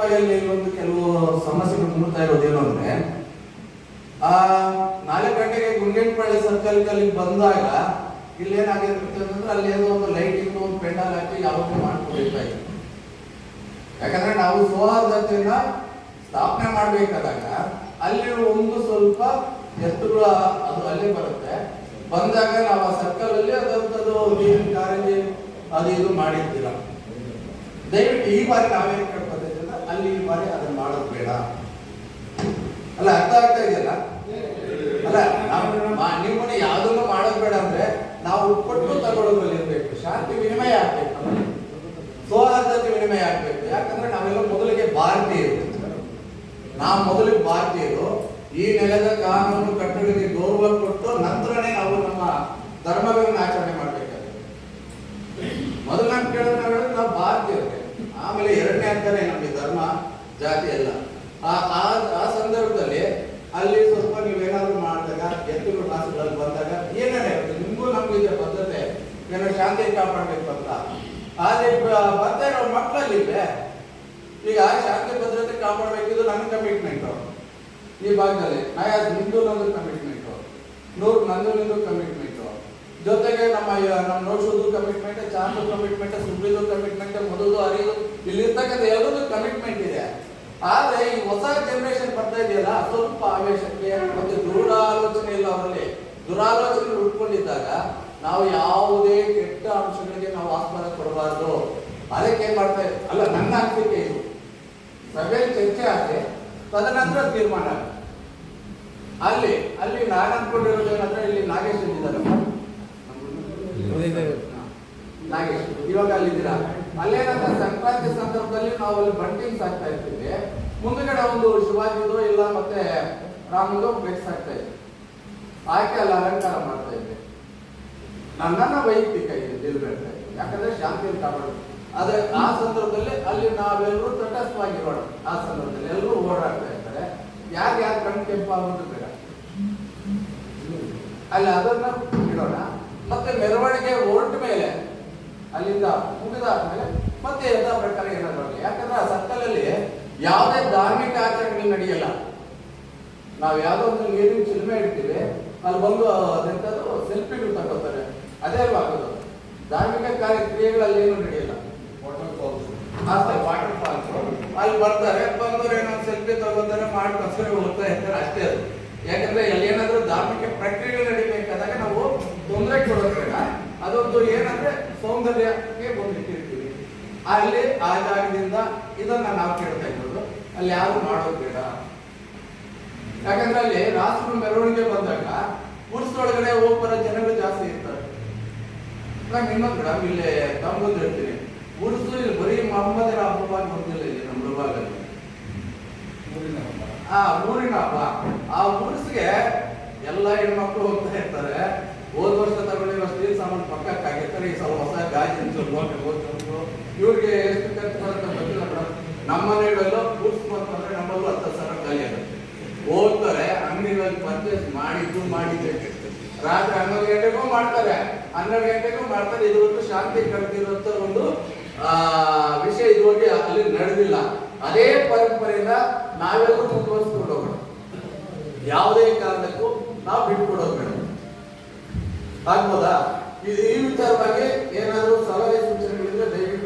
ಒಂದು ಕೆಲವು ಸಮಸ್ಯೆಗಳು ಮೂಡ್ತಾ ಇರೋದೇನು ಅಂದ್ರೆ, ಆ, ನಾಲ್ಕು ಗಂಟೆಗೆ ಗುಂಡೇನಪಳ್ಳಿ ಸರ್ಕಲ್ ಅಲ್ಲಿ ಬಂದಾಗ ಇಲ್ಲಿ ಏನಾಗಿರುತ್ತೆ ಅಂತಂದ್ರೆ ಅಲ್ಲಿ ಏನೋ ಒಂದು ಲೈಟ್ ಇತ್ತು ಒಂದು ಪೆಂಡಲ್ ಹಾಕಿ ಯಾವಾಗ ಮಾಡ್ಕೊಳ್ತಾ ಇತ್ತು ಯಾಕಂದ್ರೆ ನಾವು ಸೌಹಾರ್ದತೆಯನ್ನ ಸ್ಥಾಪನೆ ಮಾಡ್ಬೇಕಾದಾಗ ಅಲ್ಲಿ ಒಂದು ಸ್ವಲ್ಪ ಎತ್ತುಗಳ ಅದು ಅಲ್ಲೇ ಬರುತ್ತೆ. ಬಂದಾಗ ನಾವು ಆ ಸರ್ಕಲ್ ಅಲ್ಲಿ ಅದಂತದ್ದು ಕಾರಂಜಿ ಅದು ಇದು ಮಾಡಿರ್ತೀರ. ದಯವಿಟ್ಟು ಈ ಬಾರಿ ನಾವೇನ್ ಕೇಳ್ಕೊತೀವಿ ಅಂದ್ರೆ ಅಲ್ಲಿ ಈ ಬಾರಿ ಅದನ್ನ ಅಲ್ಲ, ಅರ್ಥ ಆಗ್ತಾ ಇದೆಯಲ್ಲ? ಅಲ್ಲ, ನಾವು ನಿಮ್ಮನ್ನ ಯಾವ್ದನ್ನು ಮಾಡೋದು ಬೇಡ ಅಂದ್ರೆ ನಾವು ಕೊಟ್ಟು ತಗೊಳ್ಳೋದ್ರಲ್ಲಿ ಇರ್ಬೇಕು. ಶಾಂತಿ ವಿನಿಮಯ ಆಗ್ಬೇಕು. ಸೌಹಾರ್ದತೆ ವಿನಿಮಯ ಆಗ್ಬೇಕು. ಯಾಕಂದ್ರೆ ನಾವೆಲ್ಲ ಮೊದಲಿಗೆ ಭಾರತೀಯರು ನಾವು ಮೊದಲಿಗೆ ಭಾರತೀಯರು ಈ ನೆಲದ ಕಾನೂನು ಕಟ್ಟಡಕ್ಕೆ ಗೌರವ ಕೊಟ್ಟು ನಂತರನೇ ನಾವು ನಮ್ಮ ಧರ್ಮಗಳನ್ನು ಆಚರಣೆ ಮಾಡ್ಬೇಕಾದ್ರೆ ಮೊದಲು ನಾನು ಕೇಳಿದ್ರೆ ನಾವು ಭಾರತೀಯರು. ನಾವು ಆಮೇಲೆ ಎರಡನೇ ಅಂತಾನೆ ನಮಗೆ ಧರ್ಮ, ಜಾತಿ ಎಲ್ಲ. ಆ ಆ ಸಂದರ್ಭದಲ್ಲಿ ಅಲ್ಲಿ ಸ್ವಲ್ಪ ನೀವೇನಾದ್ರು ಮಾಡಿದಾಗ, ಎತ್ತುಗಳು ಕ್ಲಾಸ್ಗಳಲ್ಲಿ ಬಂದಾಗ ಏನೇನೇ ಇರುತ್ತೆ ನಿಮಗೂ ನಮಗೂ ಇದೆ ಬದ್ಧತೆ ಏನೋ ಶಾಂತಿ ಕಾಪಾಡಬೇಕು ಅಂತ ಆದ್ರೆ ಬರ್ತಾ ಇರೋ ಮಕ್ಕಳಲ್ಲಿ ಈಗ ಶಾಂತಿ ಭದ್ರತೆ ಕಾಪಾಡಬೇಕಿದ್ದು ನನ್ನ ಕಮಿಟ್ಮೆಂಟ್ ಈ ಭಾಗದಲ್ಲಿ ನಾಯ್ ನಿಂದು ನಂದು ಕಮಿಟ್ಮೆಂಟ್ ನೂರು, ನಂದು ನಿಂದು ಕಮಿಟ್ಮೆಂಟ್ ಜೊತೆಗೆ ನಮ್ಮ ನಮ್ಮ ನೋಡ್ಸೋದು ಕಮಿಟ್ಮೆಂಟ್ ಚಾಂದು ಕಮಿಟ್ಮೆಂಟ್ ಸುಬ್ಬಿದು ಕಮಿಟ್ಮೆಂಟ್ ಮೊದಲು ಅರಿಯೋದು ಇಲ್ಲಿರ್ತಕ್ಕಂಥ ಎಲ್ಲದೂ ಕಮಿಟ್ಮೆಂಟ್ ಇದೆ. ಆದ್ರೆ ಈ ಹೊಸ ಜನರೇಷನ್ ಬರ್ತಾ ಇದೆಯಲ್ಲ, ಸ್ವಲ್ಪ ಆವೇಶಕ್ಕೆ ಮತ್ತೆ ದುರಾಲೋಚನೆ ಇಲ್ಲ ಅವರಲ್ಲಿ. ದುರಾಲೋಚನೆ ಉಟ್ಕೊಂಡಿದ್ದಾಗ ನಾವು ಯಾವುದೇ ಕೆಟ್ಟ ಅಂಶಗಳಿಗೆ ನಾವು ಆಸ್ಪದ ಕೊಡಬಾರ್ದು. ಅದಕ್ಕೆ ಏನ್ ಮಾಡ್ತಾ ಅಲ್ಲ, ನನ್ನ ಅನಿಸಿಕೆ ಇದು. ಸಭೆಯಲ್ಲಿ ಚರ್ಚೆ ಆದ್ರೆ ತದನಂತರ ತೀರ್ಮಾನ ಅಲ್ಲಿ ಅಲ್ಲಿ ನಾನು ಅನ್ಕೊಂಡಿರೋದು ಏನಂದ್ರೆ ಇಲ್ಲಿ ನಾಗೇಶ್ ಇದ್ದಾರೆ ಸಂದರ್ಭದಲ್ಲಿ ನಾವು ಅಲ್ಲಿ ಬಂಟಿಂಗ್ಸ್ ಆಗ್ತಾ ಇರ್ತೀವಿ. ಮುಂದ್ಗಡೆ ಒಂದು ಶಿವಾಜಿದು ಇಲ್ಲ ಮತ್ತೆ ರಾಮದು ಬೆಕ್ಸ್ ಆಗ್ತಾ ಇದ್ವಿ. ಆಕೆ ಅಲ್ಲಿ, ಅಲಂಕಾರ ಮಾಡ್ತಾ ಇದ್ವಿ. ನನ್ನನ್ನ ವೈಯಕ್ತಿಕ ಇದು ಇದ್ವಿ. ಯಾಕಂದ್ರೆ ಶಾಂತಿಯನ್ನು ಕಾಪಾಡೋದು ಆದ್ರೆ ಆ ಸಂದರ್ಭದಲ್ಲಿ ಅಲ್ಲಿ ನಾವೆಲ್ಲರೂ ತಟಸ್ಥವಾಗಿರೋಣ. ಆ ಸಂದರ್ಭದಲ್ಲಿ ಎಲ್ಲರೂ ಓಡಾಡ್ತಾ ಇರ್ತಾರೆ. ಯಾರು ಯಾರು ಕಣ್ ಕೆಂಪಾಗೋದು ಬೇಡ. ಅಲ್ಲಿ ಅದನ್ನ ಇಡೋಣ ಮತ್ತೆ ಮೆರವಣಿಗೆ ಹೊರಟ ಮೇಲೆ, ಅಲ್ಲಿಂದ ಮುಗಿದಾದ್ಮೇಲೆ ಮತ್ತೆ ಎಲ್ಲ ಪ್ರಕಾರ ಏನಾದ್ರು ಯಾಕಂದ್ರೆ ಆ ಸರ್ಕಲಲ್ಲಿ ಯಾವುದೇ ಧಾರ್ಮಿಕ ಆಚರಣೆಗಳು ನಡೆಯಲ್ಲ. ನಾವು ಯಾವುದೋ ಒಂದು ನೀರಿನ ಚಿಲ್ಮೆ ಇಡ್ತೀವಿ ಅಲ್ಲಿ ಬಂದು ಅದೆಂತದ್ದು ಸೆಲ್ಫಿಗಳು ತಗೋತಾರೆ ಅದೇ ಅಲ್ವಾ ಆಗೋದು? ಧಾರ್ಮಿಕ ಕಾರ್ಯ ಕ್ರಿಯೆಗಳಲ್ಲಿ ಏನು ನಡೆಯಲ್ಲ? ವಾಟರ್ ಫಾಲ್ಸ್ ಅಲ್ಲಿ ಬರ್ತಾರೆ ಬಂದವ್ರು ಏನೋ ಸೆಲ್ಫಿ ತಗೋತಾರೆ ಮಾಡಿ ಕಸೂರಿ ಹೋಗ್ತಾ ಇರ್ತಾರೆ ಅಷ್ಟೇ ಅದು. ಯಾಕಂದ್ರೆ ಅಲ್ಲಿ ಏನಾದ್ರೂ ಧಾರ್ಮಿಕ ಪ್ರಕ್ರಿಯೆಗಳು ನಡಿಬೇಕಾದಾಗ ನಾವು ತೊಂದರೆ ಕೊಡೋದ್ರಿಂದ ಅದೊಂದು ಏನಂದ್ರೆ ಸೌಂದರ್ಯಕ್ಕೆ ಬಂದಿಟ್ಟಿರ್ತೀವಿ ಅಲ್ಲಿ ಆ ಜಾಗದಿಂದ ಇದನ್ನ ನಾವು ಕೇಳ್ತಾ ಇರೋದು. ಅಲ್ಲಿ ಯಾರು ಮಾಡೋದು ಬೇಡ. ಯಾಕಂದ್ರೆ ಅಲ್ಲಿ ರಾಷ್ಟ್ರ ಮೆರವಣಿಗೆ ಬಂದಾಗ ಗುಡ್ಸ್ದೊಳಗಡೆ ಒಳಗಡೆ ಬರೋ ಜನಗಳು ಜಾಸ್ತಿ ಇರ್ತಾರೆ. ನಾನು ನಿಮ್ಮ ಕಡೆ ಇಲ್ಲಿ ತಮ್ಮದು ಹೇಳ್ತೀನಿ. ಗುಡ್ಸು ಇಲ್ಲಿ ಬರೀ ಮೊಹಮ್ಮದರ ಹಬ್ಬವಾಗಿ ಬಂದಿಲ್ಲ ಇಲ್ಲಿ ನಮ್ಮ ಆ ಊರಿನ ಹಬ್ಬ. ಆ ಊರ್ಸ್ಗೆ ಎಲ್ಲ ಹೆಣ್ಮಕ್ಳು ಹೋಗ್ತಾ ಇರ್ತಾರೆ. ಹೋದ ವರ್ಷ ತಗೊಂಡಿರೋ ಸ್ಟೀಲ್ ಸಾಮಾನು ಪಕ್ಕಕ್ಕೆ ಆಗಿರ್ತಾರೆ ಈ ಸಲ ಹೊಸ ಗಾಜಿನ ಚೊಲ್ಲು ಇವ್ರಿಗೆ ಎಷ್ಟು ಖರ್ಚು ಬರುತ್ತೆ ಗೊತ್ತಿಲ್ಲ ನಮ್ಮ ಮನೆಗಳಲ್ಲೂ ಬಂತು ಅಂದ್ರೆ ನಮ್ಮಲ್ಲೂ ಹತ್ತು ಸಾವಿರ ಖಾಲಿ ಆಗುತ್ತೆ. ಹೋಗ್ತಾರೆ ಅಂಗಡಿಗಳಲ್ಲಿ ಪರ್ಚೇಸ್ ಮಾಡಿದ್ದು ಮಾಡಿದ್ದೆ ರಾತ್ರಿ ಹನ್ನೊಂದು ಗಂಟೆಗೂ ಮಾಡ್ತಾರೆ, ಹನ್ನೆರಡು ಗಂಟೆಗೂ ಮಾಡ್ತಾರೆ. ಇದುವರೆಗೂ ಶಾಂತಿ ಕಳೆದಿರುವಂತ ಒಂದು ವಿಷಯ ಇದುವರೆಗೆ ಅಲ್ಲಿ ನಡೆದಿಲ್ಲ. ಅದೇ ಪರಂಪರೆಯಿಂದ ನಾವೆಲ್ಲರೂ ಮುಂದುವರಿಸ್ಕೊಂಡು ಹೋಗೋಣ. ಯಾವುದೇ ಕಾರಣಕ್ಕೂ ನಾವು ಬಿಟ್ಕೊಡೋದು ಆಗ್ಬೋದಾ? ಈ ವಿಚಾರವಾಗಿ ಏನಾದರೂ ಸಲಹೆ ಸೂಚನೆಗಳಿದ್ರೆ ದಯವಿಟ್ಟು